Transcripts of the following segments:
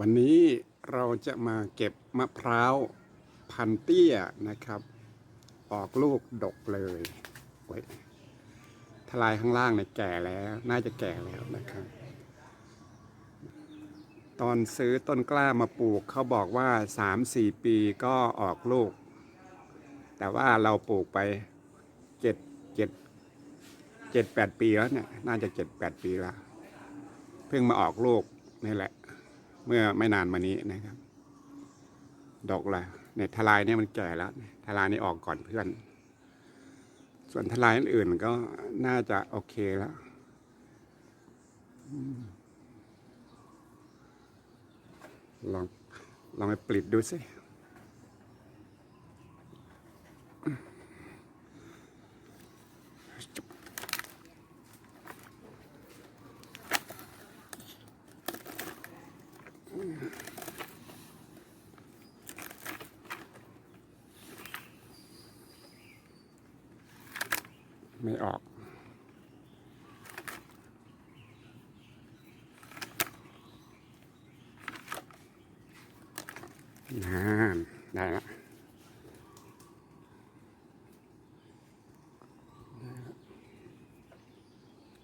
วันนี้เราจะมาเก็บมะพร้าวพันเตี้ยนะครับ ออกลูกดกเลยโอ้ยทลายข้างล่างเนี่ยแก่แล้ว น่าจะแก่แล้วนะครับ ตอนซื้อต้นกล้ามาปลูกเขาบอกว่า 3-4 ปีก็ออกลูก แต่ว่าเราปลูกไปเจ็ดเจ็ดเจ็ดแปดปีแล้วเนี่ย น่าจะเจ็ดแปดปีแล้ว เพิ่งมาออกลูกนี่แหละ เมื่อไม่นานมานี้นะครับ ดอกละเนี่ยทลายเนี่ยมันแก่แล้วทลายนี่ออกก่อนเพื่อน ส่วนทลายอื่นๆก็น่าจะโอเคแล้วลองลองไปปลิดดูสิ ไม่ออกนั่นได้ละ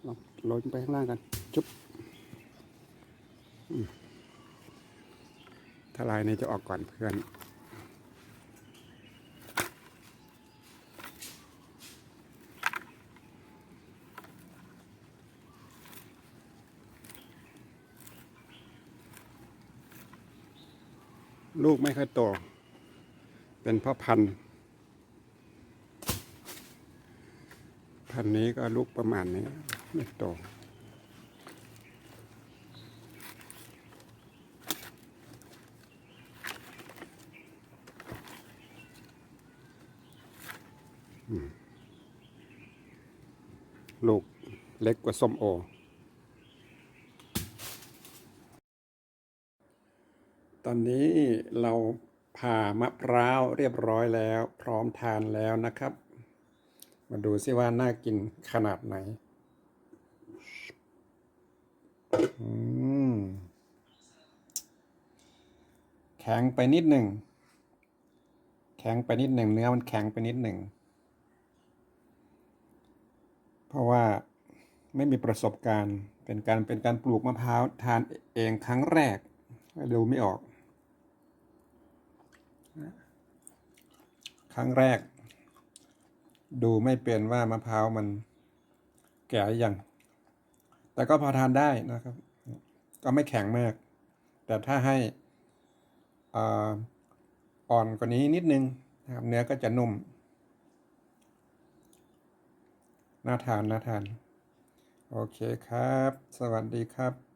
ลองลงไปข้างล่างกัน จุ๊บอืมทลายนี้จะออกก่อนเพื่อน ลูกไม่ค่อยโต เป็นเพ่อพันธุ์ พันธุ์นี้ก็ลูกประมาณนี้ไม่โตลูกเล็กกว่าส้มโอ ตอนนี้เราผ่ามะพร้าวเรียบร้อยแล้ว พร้อมทานแล้วนะครับ มาดูซิว่าน่ากินขนาดไหนแข็งไปนิดหนึ่ง แข็งไปนิดหนึ่งเนื้อมันแข็งไปนิดหนึ่ง เพราะว่าไม่มีประสบการณ์ เป็นการเป็นการปลูกมะพร้าวทานเองครั้งแรก ดูไม่ออก ครั้งแรก ดูไม่เป็นว่ามะพร้าวมันแก่ยัง แต่ก็พอทานได้นะครับ ก็ไม่แข็งมาก แต่ถ้าให้อ่อ่อนกว่านี้นิดนึงนะครับ เนื้อก็จะนุ่ม น่าทาน น่าทาน โอเคครับ สวัสดีครับ